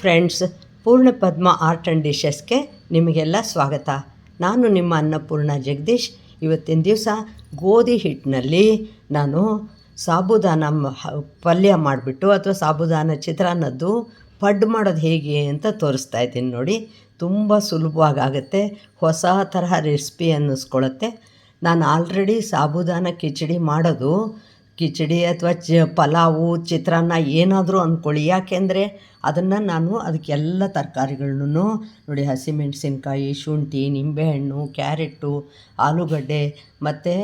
Friends, ಪೂರ್ಣ ಪದ್ಮ art and ಡಿಶಸ್ಗೆ ನಿಮಗೆಲ್ಲ ಸ್ವಾಗತ. ನಾನು ನಿಮ್ಮ ಅನ್ನಪೂರ್ಣ ಜಗದೀಶ್. ಇವತ್ತಿನ ದಿವಸ ಗೋಧಿ ಹಿಟ್ಟಿನಲ್ಲಿ ನಾನು ಸಾಬುದಾನ ಪಲ್ಯ ಮಾಡಿಬಿಟ್ಟು ಅಥವಾ ಸಾಬುದಾನ ಚಿತ್ರಾನ್ನದ್ದು ಪಡ್ ಮಾಡೋದು ಹೇಗೆ ಅಂತ ತೋರಿಸ್ತಾ ಇದ್ದೀನಿ ನೋಡಿ. ತುಂಬ ಸುಲಭವಾಗಿ ಆಗುತ್ತೆ ಹೊಸ ತರಹ ರೆಸಿಪಿ ಅನ್ನಿಸ್ಕೊಳ್ಳುತ್ತೆ. ನಾನು ಆಲ್ರೆಡಿ ಸಾಬುದಾನ ಕಿಚಡಿ ಮಾಡೋದು. ಕಿಚಡಿ ಅಥವಾ ಚ ಪಲಾವು, ಚಿತ್ರಾನ್ನ ಏನಾದರೂ ಅಂದ್ಕೊಳ್ಳಿ. ಯಾಕೆಂದರೆ ಅದನ್ನು ನಾನು ಅದಕ್ಕೆಲ್ಲ ತರಕಾರಿಗಳನ್ನು ನೋಡಿ ಹಸಿಮೆಣಸಿನ್ಕಾಯಿ ಶುಂಠಿ, ನಿಂಬೆಹಣ್ಣು, ಕ್ಯಾರೆಟು, ಆಲೂಗಡ್ಡೆ ಮತ್ತು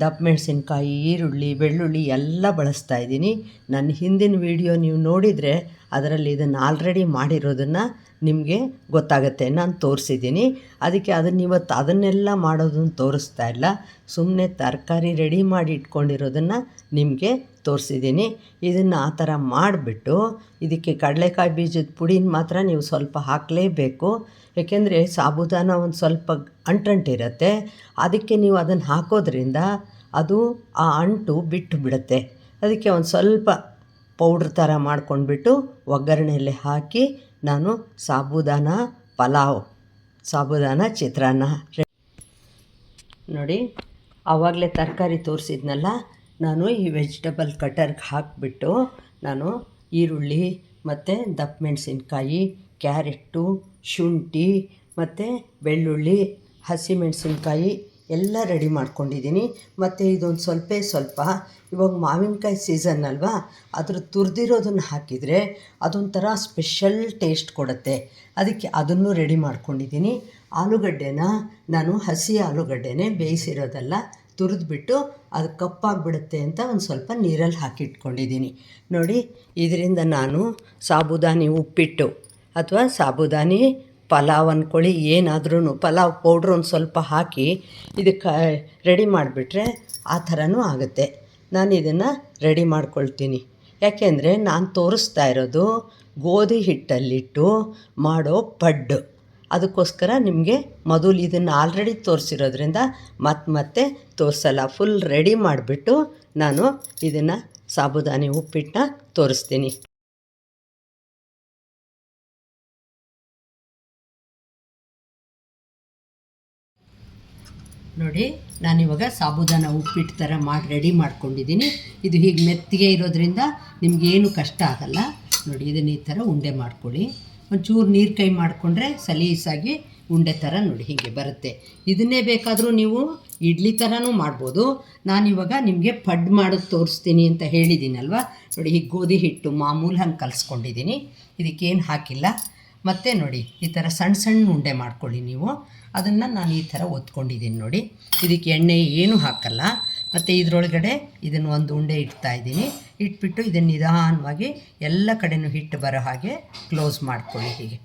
ದಪ್ಪ ಮೆಣಸಿನ್ಕಾಯಿ, ಈರುಳ್ಳಿ, ಬೆಳ್ಳುಳ್ಳಿ ಎಲ್ಲ ಬಳಸ್ತಾ ಇದ್ದೀನಿ. ನನ್ನ ಹಿಂದಿನ ವಿಡಿಯೋ ನೀವು ನೋಡಿದರೆ ಅದರಲ್ಲಿ ಇದನ್ನು ಆಲ್ರೆಡಿ ಮಾಡಿರೋದನ್ನು ನಿಮಗೆ ಗೊತ್ತಾಗುತ್ತೆ. ನಾನು ತೋರಿಸಿದ್ದೀನಿ. ಅದಕ್ಕೆ ಅದನ್ನು ಇವತ್ತು ಅದನ್ನೆಲ್ಲ ಮಾಡೋದನ್ನು ತೋರಿಸ್ತಾ ಇಲ್ಲ. ಸುಮ್ಮನೆ ತರಕಾರಿ ರೆಡಿ ಮಾಡಿ ಇಟ್ಕೊಂಡಿರೋದನ್ನು ನಿಮಗೆ ತೋರಿಸಿದ್ದೀನಿ. ಇದನ್ನು ಆ ಥರ ಮಾಡಿಬಿಟ್ಟು ಇದಕ್ಕೆ ಕಡಲೆಕಾಯಿ ಬೀಜದ ಪುಡಿನ ಮಾತ್ರ ನೀವು ಸ್ವಲ್ಪ ಹಾಕಲೇಬೇಕು. ಏಕೆಂದರೆ ಸಾಬುದಾನ ಒಂದು ಸ್ವಲ್ಪ ಅಂಟಂಟಿರುತ್ತೆ ಅದಕ್ಕೆ ನೀವು ಅದನ್ನು ಹಾಕೋದ್ರಿಂದ ಅದು ಆ ಅಂಟು ಬಿಟ್ಟು ಬಿಡುತ್ತೆ. ಅದಕ್ಕೆ ಒಂದು ಸ್ವಲ್ಪ ಪೌಡ್ರ್ ಥರ ಮಾಡ್ಕೊಂಡ್ಬಿಟ್ಟು ಒಗ್ಗರಣೆಯಲ್ಲಿ ಹಾಕಿ ನಾನು ಸಾಬುದಾನ ಪಲಾವ್, ಸಾಬುದಾನ ಚಿತ್ರಾನ್ನ. ನೋಡಿ, ಆವಾಗಲೇ ತರಕಾರಿ ತೋರಿಸಿದ್ನಲ್ಲ? ನಾನು ಈ ವೆಜಿಟಬಲ್ ಕಟರ್ಗೆ ಹಾಕಿಬಿಟ್ಟು ನಾನು ಈರುಳ್ಳಿ ಮತ್ತು ದಪ್ಪ ಮೆಣಸಿನ್ಕಾಯಿ ಕ್ಯಾರೆಟ್ಟು, ಶುಂಠಿ ಮತ್ತು ಬೆಳ್ಳುಳ್ಳಿ, ಹಸಿಮೆಣಸಿನ್ಕಾಯಿ ಎಲ್ಲ ರೆಡಿ ಮಾಡ್ಕೊಂಡಿದ್ದೀನಿ. ಮತ್ತು ಇದೊಂದು ಸ್ವಲ್ಪ ಸ್ವಲ್ಪ, ಇವಾಗ ಮಾವಿನಕಾಯಿ ಸೀಸನ್ ಅಲ್ವಾ, ಅದ್ರ ತುರಿದಿರೋದನ್ನು ಹಾಕಿದರೆ ಅದೊಂಥರ ಸ್ಪೆಷಲ್ ಟೇಸ್ಟ್ ಕೊಡುತ್ತೆ. ಅದಕ್ಕೆ ಅದನ್ನು ರೆಡಿ ಮಾಡ್ಕೊಂಡಿದ್ದೀನಿ. ಆಲೂಗಡ್ಡೆನ ನಾನು ಹಸಿ ಆಲೂಗಡ್ಡೆನೇ ಬೇಯಿಸಿರೋದಲ್ಲ ತುರಿದ್ಬಿಟ್ಟು ಅದು ಕಪ್ಪಾಗಿಬಿಡುತ್ತೆ ಅಂತ ಒಂದು ಸ್ವಲ್ಪ ನೀರಲ್ಲಿ ಹಾಕಿಟ್ಕೊಂಡಿದ್ದೀನಿ. ನೋಡಿ, ಇದರಿಂದ ನಾನು ಸಾಬುದಾನಿ ಉಪ್ಪಿಟ್ಟು ಅಥವಾ ಸಾಬುದಾನಿ ಪಲಾವ್ ಅಂದ್ಕೊಳ್ಳಿ ಏನಾದ್ರೂ ಪಲಾವ್ ಪೌಡ್ರ್ ಒಂದು ಸ್ವಲ್ಪ ಹಾಕಿ ಇದಕ್ಕೆ ರೆಡಿ ಮಾಡಿಬಿಟ್ರೆ ಆ ಥರನೂ ಆಗುತ್ತೆ. ನಾನು ಇದನ್ನು ರೆಡಿ ಮಾಡ್ಕೊಳ್ತೀನಿ. ಯಾಕೆಂದರೆ ನಾನು ತೋರಿಸ್ತಾ ಇರೋದು ಗೋಧಿ ಹಿಟ್ಟಲ್ಲಿಟ್ಟು ಮಾಡೋ ಪಡ್ಡು. ಅದಕ್ಕೋಸ್ಕರ ನಿಮಗೆ ಮೊದಲು ಇದನ್ನು ಆಲ್ರೆಡಿ ತೋರಿಸಿರೋದ್ರಿಂದ ಮತ್ತೆ ಮತ್ತೆ ತೋರಿಸಲ್ಲ. ಫುಲ್ ರೆಡಿ ಮಾಡಿಬಿಟ್ಟು ನಾನು ಇದನ್ನು ಸಾಬುದಾನಿ ಉಪ್ಪಿಟ್ಟನ್ನ ತೋರಿಸ್ತೀನಿ. ನೋಡಿ ನಾನಿವಾಗ ಸಾಬುದಾನ ಉಪ್ಪಿಟ್ಟು ಥರ ಮಾಡಿ ರೆಡಿ ಮಾಡ್ಕೊಂಡಿದ್ದೀನಿ. ಇದು ಹೀಗೆ ಮೆತ್ತಿಗೆ ಇರೋದ್ರಿಂದ ನಿಮಗೇನು ಕಷ್ಟ ಆಗಲ್ಲ. ನೋಡಿ, ಇದನ್ನು ಈ ಥರ ಉಂಡೆ ಮಾಡ್ಕೊಳ್ಳಿ. ಒಂಚೂರು ನೀರು ಕೈ ಮಾಡಿಕೊಂಡ್ರೆ ಸಲೀಸಾಗಿ ಉಂಡೆ ಥರ ನೋಡಿ ಹೀಗೆ ಬರುತ್ತೆ. ಇದನ್ನೇ ಬೇಕಾದರೂ ನೀವು ಇಡ್ಲಿ ಥರನೂ ಮಾಡ್ಬೋದು. ನಾನಿವಾಗ ನಿಮಗೆ ಪಡ್ ಮಾಡೋದು ತೋರಿಸ್ತೀನಿ ಅಂತ ಹೇಳಿದ್ದೀನಲ್ವ ನೋಡಿ ಹೀಗೆ ಗೋಧಿ ಹಿಟ್ಟು ಮಾಮೂಲು ಹಂಗೆ ಕಲಿಸ್ಕೊಂಡಿದ್ದೀನಿ ಇದಕ್ಕೇನು ಹಾಕಿಲ್ಲ. ಮತ್ತು ನೋಡಿ, ಈ ಥರ ಸಣ್ಣ ಸಣ್ಣ ಉಂಡೆ ಮಾಡ್ಕೊಳ್ಳಿ ನೀವು. ಅದನ್ನು ನಾನು ಈ ಥರ ಒತ್ಕೊಂಡಿದ್ದೀನಿ ನೋಡಿ. ಇದಕ್ಕೆ ಎಣ್ಣೆ ಏನೂ ಹಾಕಲ್ಲ. ಮತ್ತು ಇದರೊಳಗಡೆ ಇದನ್ನು ಒಂದು ಉಂಡೆ ಇಡ್ತಾ ಇದ್ದೀನಿ. ಇಟ್ಬಿಟ್ಟು ಇದನ್ನು ನಿಧಾನವಾಗಿ ಎಲ್ಲ ಕಡೆನೂ ಹಿಟ್ಟು ಬರೋ ಹಾಗೆ ಕ್ಲೋಸ್ ಮಾಡ್ಕೊಳ್ಳಿ ಹೀಗೆ.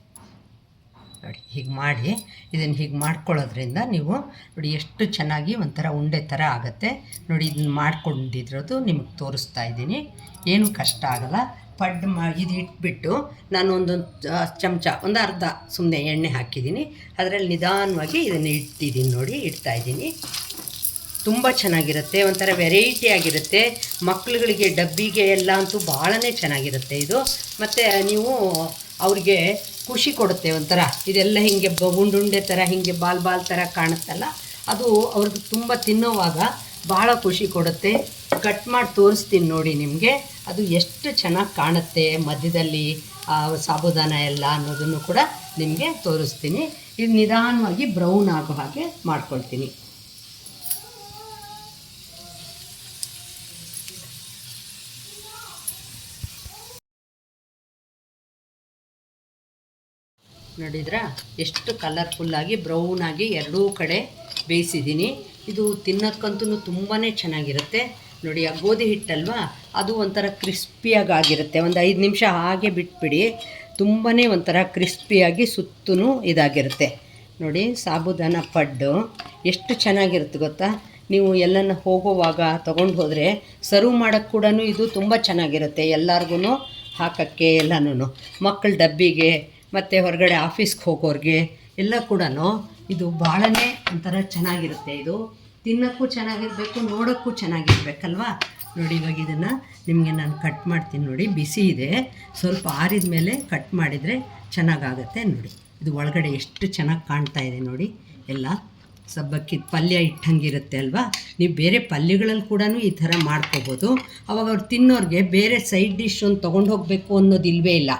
ನೋಡಿ, ಹೀಗೆ ಮಾಡಿ, ಇದನ್ನು ಹೀಗೆ ಮಾಡ್ಕೊಳ್ಳೋದ್ರಿಂದ ನೀವು ನೋಡಿ ಎಷ್ಟು ಚೆನ್ನಾಗಿ ಒಂಥರ ಉಂಡೆ ಥರ ಆಗುತ್ತೆ. ನೋಡಿ, ಇದನ್ನು ಮಾಡ್ಕೊಂಡಿರೋದು ನಿಮಗೆ ತೋರಿಸ್ತಾ ಇದ್ದೀನಿ. ಏನೂ ಕಷ್ಟ ಆಗಲ್ಲ. ಪಡ್ಡು ಮಾ, ಇದು ಇಟ್ಬಿಟ್ಟು ನಾನು ಒಂದು ಚಮಚ, ಒಂದು ಅರ್ಧ ಸುಮ್ಮನೆ ಎಣ್ಣೆ ಹಾಕಿದ್ದೀನಿ. ಅದರಲ್ಲಿ ನಿಧಾನವಾಗಿ ಇದನ್ನು ಇಡ್ತಿದ್ದೀನಿ ನೋಡಿ, ಇಡ್ತಾ ಇದ್ದೀನಿ. ತುಂಬ ಚೆನ್ನಾಗಿರುತ್ತೆ, ಒಂಥರ ವೆರೈಟಿ ಆಗಿರುತ್ತೆ. ಮಕ್ಳುಗಳಿಗೆ ಡಬ್ಬಿಗೆ ಎಲ್ಲ ಅಂತೂ ಭಾಳನೇ ಚೆನ್ನಾಗಿರುತ್ತೆ ಇದು. ಮತ್ತು ನೀವು ಅವ್ರಿಗೆ ಖುಷಿ ಕೊಡುತ್ತೆ ಒಂಥರ. ಇದೆಲ್ಲ ಹೀಗೆ ಉಂಡುಂಡೆ ಥರ ಹೀಗೆ ಬಾಲ್ ಬಾಲ್ ಥರ ಕಾಣುತ್ತಲ್ಲ? ಅದು ಅವ್ರಿಗೆ ತುಂಬ ತಿನ್ನೋವಾಗ ಭಾಳ ಖುಷಿ ಕೊಡುತ್ತೆ. ಕಟ್ ಮಾಡಿ ತೋರಿಸ್ತೀನಿ ನೋಡಿ ನಿಮಗೆ. ಅದು ಎಷ್ಟು ಚೆನ್ನಾಗಿ ಕಾಣುತ್ತೆ ಮಧ್ಯದಲ್ಲಿ ಸಾಬುದಾನ ಎಲ್ಲ ಅನ್ನೋದನ್ನು ಕೂಡ ನಿಮಗೆ ತೋರಿಸ್ತೀನಿ. ಇದು ನಿಧಾನವಾಗಿ ಬ್ರೌನ್ ಆಗೋ ಹಾಗೆ ಮಾಡ್ಕೊಳ್ತೀನಿ. ನೋಡಿದ್ರಾ? ಎಷ್ಟು ಕಲರ್ಫುಲ್ಲಾಗಿ ಬ್ರೌನಾಗಿ ಎರಡೂ ಕಡೆ ಬೇಯಿಸಿದ್ದೀನಿ. ಇದು ತಿನ್ನೋಕ್ಕಂತೂ ತುಂಬಾ ಚೆನ್ನಾಗಿರುತ್ತೆ. ನೋಡಿ, ಆ ಗೋಧಿ ಹಿಟ್ಟಲ್ವಾ? ಅದು ಒಂಥರ ಕ್ರಿಸ್ಪಿಯಾಗಿ ಆಗಿರುತ್ತೆ ಒಂದು ಐದು ನಿಮಿಷ ಹಾಗೆ ಬಿಟ್ಬಿಡಿ. ತುಂಬಾ ಒಂಥರ ಕ್ರಿಸ್ಪಿಯಾಗಿ ಸುತ್ತೂ ಇದಾಗಿರುತ್ತೆ. ನೋಡಿ, ಸಾಬುದಾನ ಪಡ್ಡು. ಎಷ್ಟು ಚೆನ್ನಾಗಿರುತ್ತೆ ಗೊತ್ತಾ? ನೀವು ಎಲ್ಲನ ಹೋಗುವಾಗ ತೊಗೊಂಡು ಹೋದರೆ ಸರ್ವ್ ಮಾಡೋಕ್ಕೆ ಕೂಡ ಇದು ತುಂಬ ಚೆನ್ನಾಗಿರುತ್ತೆ. ಎಲ್ಲರಿಗೂ ಹಾಕೋಕ್ಕೆ ಎಲ್ಲನೂ ಮಕ್ಕಳ ಡಬ್ಬಿಗೆ ಮತ್ತು ಹೊರಗಡೆ ಆಫೀಸ್ಗೆ ಹೋಗೋರಿಗೆ ಎಲ್ಲ ಕೂಡ ಇದು ಭಾಳನೇ ಒಂಥರ ಚೆನ್ನಾಗಿರುತ್ತೆ ಇದು. ತಿನ್ನೋಕ್ಕೂ ಚೆನ್ನಾಗಿರಬೇಕು, ನೋಡೋಕ್ಕೂ ಚೆನ್ನಾಗಿರ್ಬೇಕಲ್ವಾ? ನೋಡಿ ಇವಾಗ ಇದನ್ನು ನಿಮಗೆ ನಾನು ಕಟ್ ಮಾಡ್ತೀನಿ ನೋಡಿ. ಬಿಸಿ ಇದೆ. ಸ್ವಲ್ಪ ಆರಿದ ಮೇಲೆ ಕಟ್ ಮಾಡಿದರೆ ಚೆನ್ನಾಗಾಗತ್ತೆ ನೋಡಿ. ಇದು ಒಳಗಡೆ ಎಷ್ಟು ಚೆನ್ನಾಗಿ ಕಾಣ್ತಾ ಇದೆ ನೋಡಿ. ಎಲ್ಲ ಸಬ್ಬಕ್ಕಿದ ಪಲ್ಯ ಇಟ್ಟಂಗಿರುತ್ತೆ ಅಲ್ವಾ? ನೀವು ಬೇರೆ ಪಲ್ಯಗಳಲ್ಲಿ ಕೂಡ ಈ ಥರ ಮಾಡ್ಕೋಬೋದು. ಅವಾಗ ಅವ್ರು ತಿನ್ನೋರಿಗೆ ಬೇರೆ ಸೈಡ್ ಡಿಶ್ ಒಂದು ತೊಗೊಂಡು ಹೋಗಬೇಕು ಅನ್ನೋದು ಇಲ್ಲವೇ ಇಲ್ಲ.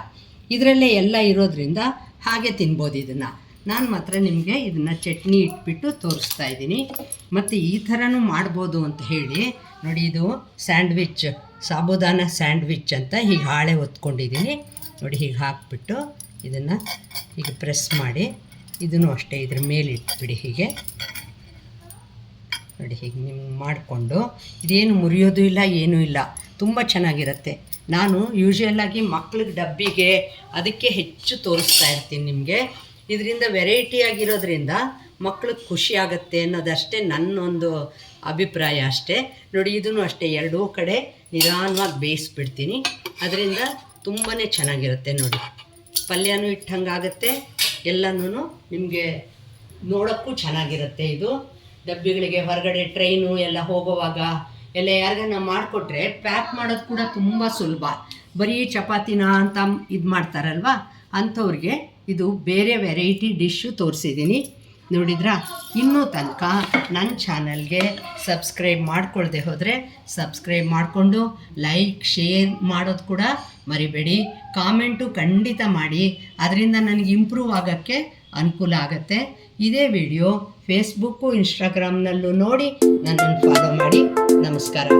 ಇದರಲ್ಲೇ ಎಲ್ಲ ಇರೋದ್ರಿಂದ ಹಾಗೆ ತಿನ್ಬೋದು ಇದನ್ನು. ನಾನು ಮಾತ್ರ ನಿಮಗೆ ಇದನ್ನು ಚಟ್ನಿ ಇಟ್ಬಿಟ್ಟು ತೋರಿಸ್ತಾ ಇದ್ದೀನಿ. ಮತ್ತು ಈ ಥರನೂ ಮಾಡ್ಬೋದು ಅಂತ ಹೇಳಿ, ನೋಡಿ ಇದು ಸ್ಯಾಂಡ್ವಿಚ್, ಸಾಬುದಾನ ಸ್ಯಾಂಡ್ವಿಚ್ ಅಂತ ಹೀಗೆ ಹಾಳೆ ಹೊತ್ಕೊಂಡಿದ್ದೀನಿ. ನೋಡಿ ಹೀಗೆ ಹಾಕ್ಬಿಟ್ಟು ಇದನ್ನು ಹೀಗೆ ಪ್ರೆಸ್ ಮಾಡಿ, ಇದನ್ನು ಅಷ್ಟೇ ಇದ್ರ ಮೇಲೆ ಇಟ್ಬಿಡಿ ಹೀಗೆ. ನೋಡಿ ಹೀಗೆ ನಿಮ್ಗೆ ಮಾಡಿಕೊಂಡು, ಇದೇನು ಮುರಿಯೋದು ಇಲ್ಲ, ಏನೂ ಇಲ್ಲ. ತುಂಬ ಚೆನ್ನಾಗಿರುತ್ತೆ. ನಾನು ಯೂಶ್ವಲಾಗಿ ಮಕ್ಳಿಗೆ ಡಬ್ಬಿಗೆ ಅದಕ್ಕೆ ಹೆಚ್ಚು ತೋರಿಸ್ತಾ ಇರ್ತೀನಿ ನಿಮಗೆ. ಇದರಿಂದ ವೆರೈಟಿ ಆಗಿರೋದ್ರಿಂದ ಮಕ್ಳಿಗೆ ಖುಷಿ ಆಗುತ್ತೆ ಅನ್ನೋದಷ್ಟೇ ನನ್ನೊಂದು ಅಭಿಪ್ರಾಯ ಅಷ್ಟೇ. ನೋಡಿ, ಇದನ್ನು ಅಷ್ಟೇ ಎರಡೂ ಕಡೆ ನಿಧಾನವಾಗಿ ಬೇಯಿಸ್ಬಿಡ್ತೀನಿ. ಅದರಿಂದ ತುಂಬಾ ಚೆನ್ನಾಗಿರುತ್ತೆ ನೋಡಿ. ಪಲ್ಯನೂ ಇಟ್ಟಂಗಾಗತ್ತೆ. ಎಲ್ಲನೂ ನಿಮಗೆ ನೋಡೋಕ್ಕೂ ಚೆನ್ನಾಗಿರುತ್ತೆ ಇದು. ಡಬ್ಬಿಗಳಿಗೆ ಹೊರಗಡೆ ಟ್ರೈನು ಎಲ್ಲ ಹೋಗುವಾಗ ಎಲ್ಲ ಯಾರಿಗಾನ ಮಾಡಿಕೊಟ್ರೆ ಪ್ಯಾಕ್ ಮಾಡೋದು ಕೂಡ ತುಂಬ ಸುಲಭ. ಬರೀ ಚಪಾತಿನ ಅಂತ ಇದು ಮಾಡ್ತಾರಲ್ವಾ? ಅಂಥವ್ರಿಗೆ ಇದು ಬೇರೆ ವೆರೈಟಿ ಡಿಶ್ಶು ತೋರಿಸಿದ್ದೀನಿ ನೋಡಿದ್ರಾ? ಇನ್ನೂ ತನಕ ನನ್ನ ಚಾನಲ್ಗೆ ಸಬ್ಸ್ಕ್ರೈಬ್ ಮಾಡ್ಕೊಳ್ದೆ ಹೋದರೆ ಸಬ್ಸ್ಕ್ರೈಬ್ ಮಾಡಿಕೊಂಡು ಲೈಕ್ ಶೇರ್ ಮಾಡೋದು ಕೂಡ ಮರಿಬೇಡಿ. ಕಾಮೆಂಟು ಖಂಡಿತ ಮಾಡಿ. ಅದರಿಂದ ನನಗೆ ಇಂಪ್ರೂವ್ ಆಗೋಕ್ಕೆ ಅನುಕೂಲ ಆಗುತ್ತೆ. ಇದೇ ವಿಡಿಯೋ ಫೇಸ್ಬುಕ್ಕು ಇನ್ಸ್ಟಾಗ್ರಾಮ್ನಲ್ಲೂ ನೋಡಿ ನನ್ನನ್ನು ಫಾಲೋ ಮಾಡಿ. నమస్కారం